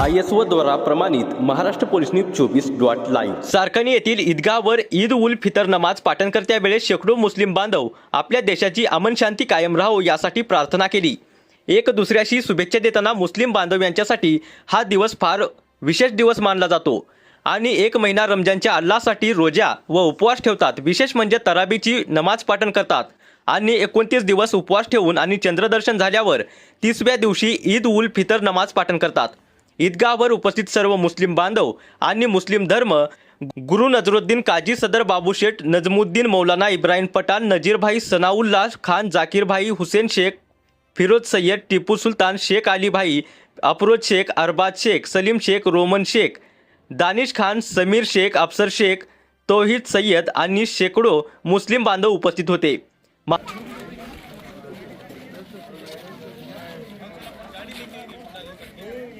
I S O द्वारा प्रमाणित Maharashtra police news चोवीस डॉट लाईव्ह. सारखणी येथील ईदगावर ईद उल फितर नमाज पाठण करत्या वेळेस शेकडो मुस्लिम बांधव आपल्या देशाची अमन शांती कायम राहो यासाठी प्रार्थना केली. एक दुसऱ्याशी शुभेच्छा देताना मुस्लिम बांधव यांच्यासाठी हा दिवस फार विशेष दिवस मानला जातो. आणि एक महिना रमजानच्या अल्लासाठी रोजा व उपवास ठेवतात. विशेष म्हणजे तराबीची नमाज पाठण करतात. आणि एकोणतीस दिवस उपवास ठेवून आणि चंद्रदर्शन झाल्यावर तिसव्या दिवशी ईद उल फितर नमाज पाठण करतात. ईदगाहवर उपस्थित सर्व मुस्लिम बांधव आणि मुस्लिम धर्म गुरु नजरुद्दीन काजी सदर बाबू शेठ नजमुद्दीन मौलाना इब्राहिम पठाण नजीरभाई सनाउल्ला खान जाकीरभाई हुसेन शेख फिरोज सय्यद टिपू सुलतान शेख अलीभाई अफरोज शेख अरबाज शेख सलीम शेख रोमन शेख दानिश खान समीर शेख अफसर शेख तोहिद सय्यद आणि शेकडो मुस्लिम बांधव उपस्थित होते.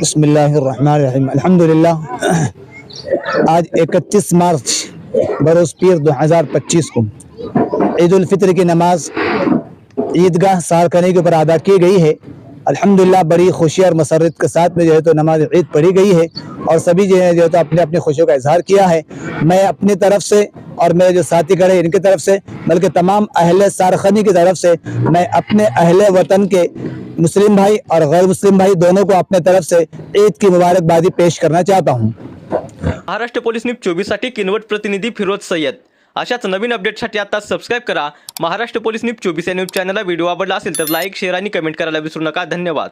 बसमीम अल्हम्दुलिल्लाह आज 31 मार्च बरोज़ पीर 2025 को ईद उल फित्र की नमाज़, ईदगाह सारकनी के ऊपर अदा की गई है। अल्हम्दुलिल्लाह, बड़ी खुशी और मसरत के साथ में जो है तो नमाज़ ईद पढ़ी गई है और सभी जो है जो है तो अपने अपनी खुशियों का इजहार किया है। मैं अपनी तरफ़ से और मेरे जो साथी खड़े इनकी तरफ़ से, बल्कि तमाम अहले सारखनी की तरफ़ से, मैं अपने अहले वतन के मुस्लिम भाई और गैर मुस्लिम भाई दोनों को अपने तरफ़ से ईद की मुबारकबादी पेश करना चाहता हूँ। महाराष्ट्र पोलीस न्यूज़ चोवीससाठी किनवट प्रतिनिधी फिरोज सय्यद अशाच नवीन अपडेटसाठी आता सबस्क्राईब करा। महाराष्ट्र पोलीस न्यूज़ चोवीस या न्यूज़ चॅनलला व्हिडिओ आवडला असेल तर लाईक शेअर कमेंट करायला विसरू नका. धन्यवाद.